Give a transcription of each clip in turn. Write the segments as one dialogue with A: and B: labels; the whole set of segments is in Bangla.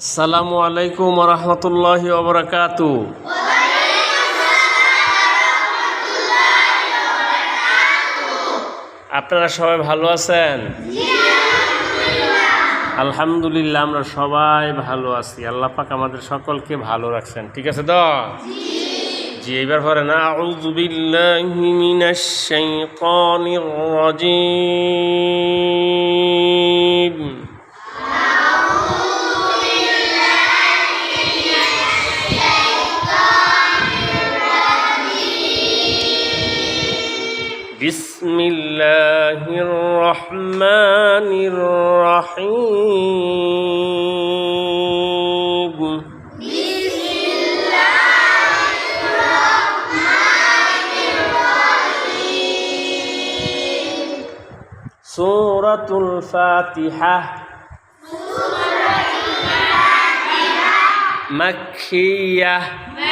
A: আসসালামু আলাইকুম রহমতুল্লাহি ওবরাকাতু আপনারা সবাই ভালো আছেন? আলহামদুলিল্লাহ, আমরা সবাই ভালো আছি। আল্লাহ পাক আমাদের সকলকে ভালো রাখছেন, ঠিক আছে তো? জি, এবার পরে না আউযুবিল্লাহি بسم الله الرحمن الرحيم. بسم الله الرحمن الرحيم سورة الفاتحة. سورة الفاتحة مكية مكية.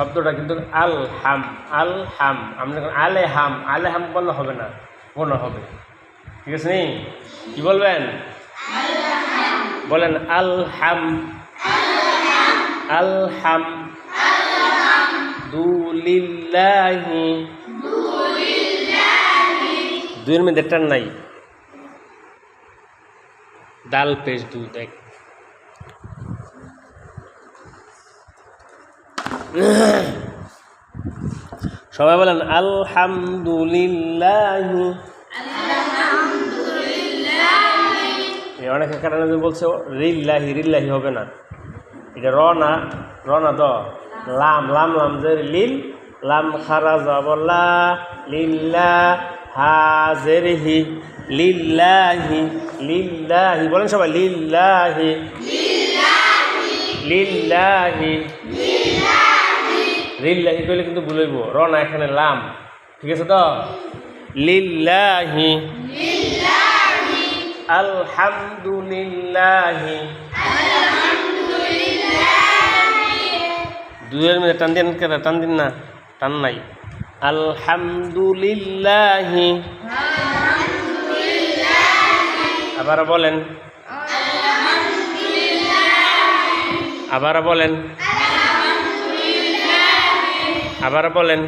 A: শব্দটা কিন্তু আল হাম আল হাম আমরা আলে হাম আলে হাম বললে হবে না কোনো হবে। ঠিক আছে নি? কি বলবেন? বলেন আল হাম আল হাম দুলিল্লাহি। দুইয়ের মধ্যে টান নাই। ডাল পেজ দু দেখ। সবাই বলেন আলহামদুলিল্লাহ। অনেক কারণে বলছে রিল্লাহি রিল্লাহি হবে না। এটা র না র না দ। লাম লাম লাম যে লিল লাম খারা যাবল্লা লিল্লা হাজের হি লিল্লাহি লিল্লাহি। বলেন সবাই লিল্লাহি। লিল্লাহি। লিল্লাহি। কইলে কিন্তু ভুলইব র না এখানে লাম। ঠিক আছে তো? লিল্লাহি। আলহামদুলিল্লাহি। দুয়ের মধ্যে টান দিন কেন? টান দিন না টান নাই। আলহামদুলিল্লাহি। আবার বলেন। আবার বলেন। আবার বলেন